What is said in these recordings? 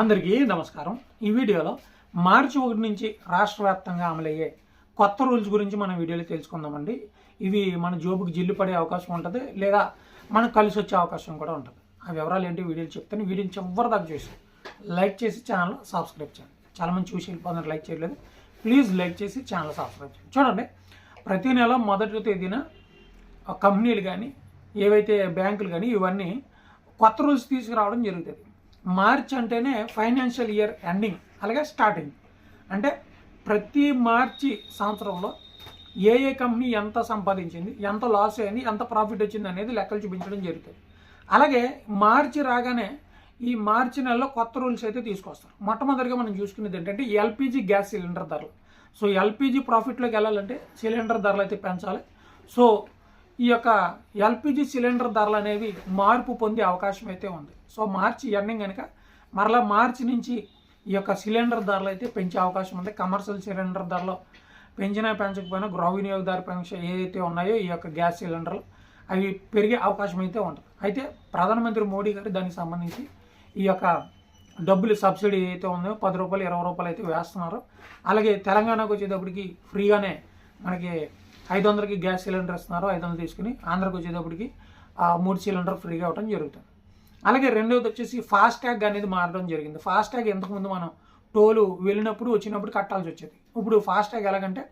అందరికీ నమస్కారం. ఈ వీడియోలో మార్చి ఒకటి నుంచి రాష్ట్ర వ్యాప్తంగా అమలయ్యే కొత్త రూల్స్ గురించి మనం వీడియోలో తెలుసుకుందామండి. ఇవి మన జోబుకి జిల్లు పడే అవకాశం ఉంటుంది లేదా మనకు కలిసి వచ్చే అవకాశం కూడా ఉంటుంది. ఆ వివరాలు ఏంటి వీడియోలు చెప్తాను వీడియోని చివరి దాకా చూసి లైక్ చేసి ఛానల్ సబ్స్క్రైబ్ చేయండి. చాలా మంది చూసి వెళ్ళిపోతున్నారు లైక్ చేయలేదు ప్లీజ్ లైక్ చేసి ఛానల్ సబ్స్క్రైబ్ చేయండి. చూడండి ప్రతి నెల మొదటి తేదీన కంపెనీలు కానీ ఏవైతే బ్యాంకులు కానీ ఇవన్నీ కొత్త రూల్స్ తీసుకురావడం జరుగుతుంది. మార్చ్ అంటేనే ఫైనాన్షియల్ ఇయర్ ఎండింగ్ అలాగే స్టార్టింగ్. అంటే ప్రతి మార్చి సంవత్సరంలో ఏ ఏ కంపెనీ ఎంత సంపాదించింది ఎంత లాస్ అయింది ఎంత ప్రాఫిట్ వచ్చింది అనేది లెక్కలు చూపించడం జరుగుతుంది. అలాగే మార్చి రాగానే ఈ మార్చి నెలలో కొత్త రూల్స్ అయితే తీసుకొస్తారు. మొట్టమొదటిగా మనం చూసుకునేది ఏంటంటే ఎల్పిజి గ్యాస్ సిలిండర్ ధరలు. సో ఎల్పిజి ప్రాఫిట్లోకి వెళ్ళాలంటే సిలిండర్ ధరలు అయితే పెంచాలి. సో ఈ యొక్క ఎల్పిజి సిలిండర్ ధరలు అనేవి మార్పు పొందే అవకాశం అయితే ఉంది. సో మార్చి ఎండింగ్ కనుక మరలా మార్చి నుంచి ఈ యొక్క సిలిండర్ ధరలు అయితే పెంచే అవకాశం ఉంది. కమర్షియల్ సిలిండర్ ధరలు పెంచినా పెంచకపోయినా గృహ వినియోగదారు పెన్షన్ ఏదైతే ఉన్నాయో ఈ యొక్క గ్యాస్ సిలిండర్లు అవి పెరిగే అవకాశం అయితే ఉంటుంది అయితే ప్రధానమంత్రి మోడీ గారు దానికి సంబంధించి ఈ యొక్క డబ్బులు సబ్సిడీ ఏదైతే ఉందో పది రూపాయలు ఇరవై రూపాయలు అయితే వేస్తున్నారు. అలాగే తెలంగాణకు వచ్చేటప్పటికి ఫ్రీగానే మనకి ఐదు వందలకి గ్యాస్ సిలిండర్ ఇస్తున్నారు ఐదు వందలు తీసుకుని ఆంధ్రాకి వచ్చేటప్పటికి ఆ మూడు సిలిండర్ ఫ్రీగా అవ్వడం జరుగుతుంది. అలాగే రెండవది వచ్చేసి ఫాస్ట్ ట్యాగ్ అనేది మారడం జరిగింది. ఫాస్ట్ ట్యాగ్ ఇంతకుముందు మనం టోలు వెళ్ళినప్పుడు వచ్చినప్పుడు కట్టాల్సి వచ్చేది. ఇప్పుడు ఫాస్ట్ ట్యాగ్ ఎలాగంటే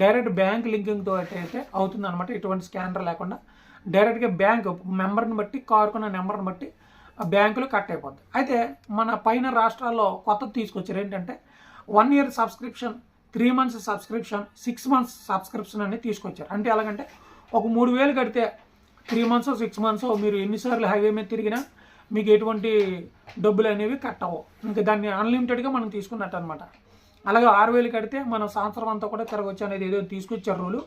డైరెక్ట్ బ్యాంక్ లింకింగ్తో అయితే అవుతుంది అనమాట ఎటువంటి స్కానర్ లేకుండా డైరెక్ట్గా బ్యాంక్ మెంబర్ని బట్టి కారుకున్న నెంబర్ని బట్టి ఆ బ్యాంకులో కట్ అయిపోద్ది. అయితే మన పైన రాష్ట్రాల్లో కొత్తది తీసుకొచ్చారు. ఏంటంటే one year subscription three months subscription six months subscription అనేది తీసుకొచ్చారు. అంటే ఎలాగంటే ఒక మూడు వేలు కడితే త్రీ మంత్స్ సిక్స్ మంత్స్ మీరు ఎన్నిసార్లు హైవే మీద తిరిగినా మీకు ఎటువంటి డబ్బులు అనేవి కట్ అవ్వవు. ఇంకా దాన్ని అన్లిమిటెడ్గా మనం తీసుకున్నట్టు అనమాట అలాగే ఆరు వేలు కడితే మనం సంవత్సరం అంతా కూడా తిరగవచ్చు అనేది ఏదో తీసుకొచ్చారు రూలు.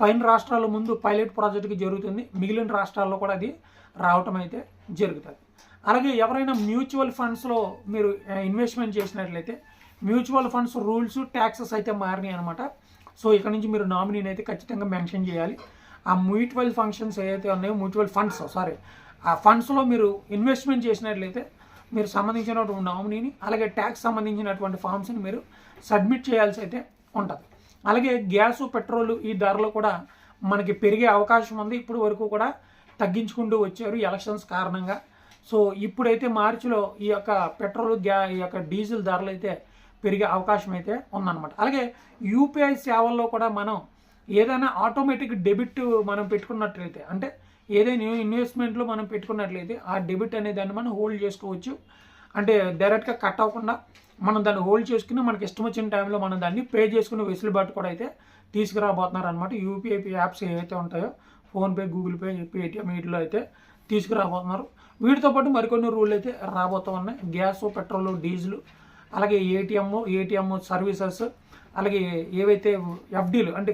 పైన రాష్ట్రాల ముందు పైలట్ ప్రాజెక్టుకి జరుగుతుంది. మిగిలిన రాష్ట్రాల్లో కూడా అది రావటం అయితే జరుగుతుంది. అలాగే ఎవరైనా మ్యూచువల్ ఫండ్స్లో మీరు ఇన్వెస్ట్మెంట్ చేసినట్లయితే మ్యూచువల్ ఫండ్స్ రూల్స్ ట్యాక్సెస్ అయితే మారినాయి అనమాట సో ఇక్కడ నుంచి మీరు నామినీని అయితే ఖచ్చితంగా మెన్షన్ చేయాలి. ఆ మ్యూచువల్ ఫంక్షన్స్ ఏవైతే ఉన్నాయో మ్యూచువల్ ఫండ్స్ సారీ ఆ ఫండ్స్లో మీరు ఇన్వెస్ట్మెంట్ చేసినట్లయితే మీరు సంబంధించినటువంటి నామినీని అలాగే ట్యాక్స్ సంబంధించినటువంటి ఫామ్స్ని మీరు సబ్మిట్ చేయాల్సి అయితే ఉంటుంది. అలాగే గ్యాస్ పెట్రోల్ ఈ ధరలు కూడా మనకి పెరిగే అవకాశం ఉంది. ఇప్పుడు వరకు కూడా తగ్గించుకుంటూ వచ్చారు ఎలక్షన్స్ కారణంగా. సో ఇప్పుడైతే మార్చిలో ఈ యొక్క పెట్రోల్ గ్యా ఈ యొక్క డీజిల్ ధరలు అయితే పెరిగే అవకాశం అయితే ఉందన్నమాట. అలాగే యూపీఐ సేవల్లో కూడా మనం ఏదైనా ఆటోమేటిక్ డెబిట్ మనం పెట్టుకున్నట్లయితే అంటే ఏదైనా ఇన్వెస్ట్మెంట్లో మనం పెట్టుకున్నట్లయితే ఆ డెబిట్ అనే దాన్ని మనం హోల్డ్ చేసుకోవచ్చు. అంటే డైరెక్ట్గా కట్ అవ్వకుండా మనం దాన్ని హోల్డ్ చేసుకుని మనకి ఇష్టం వచ్చిన టైంలో మనం దాన్ని పే చేసుకునే వెసులుబాటు కూడా అయితే తీసుకురాబోతున్నారు అనమాట యూపీఐ యాప్స్ ఏవైతే ఉంటాయో ఫోన్పే గూగుల్ పే పేటిఎం వీటిలో అయితే తీసుకురాబోతున్నారు. వీటితో పాటు మరికొన్ని రూళ్ళు అయితే రాబోతూ ఉన్నాయి గ్యాస్ పెట్రోల్ డీజిల్ అలాగే ఏటీఎం ఏటీఎం సర్వీసెస్ అలాగే ఏవైతే ఎఫ్డీలు అంటే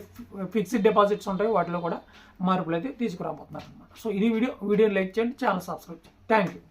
ఫిక్స్డ్ డిపాజిట్స్ ఉంటాయో వాటిలో కూడా మార్పులు అయితే తీసుకురాబోతున్నారు అనమాట సో ఇది వీడియో వీడియో లైక్ చేయండి ఛానల్ సబ్స్క్రైబ్ చేయండి. Thank you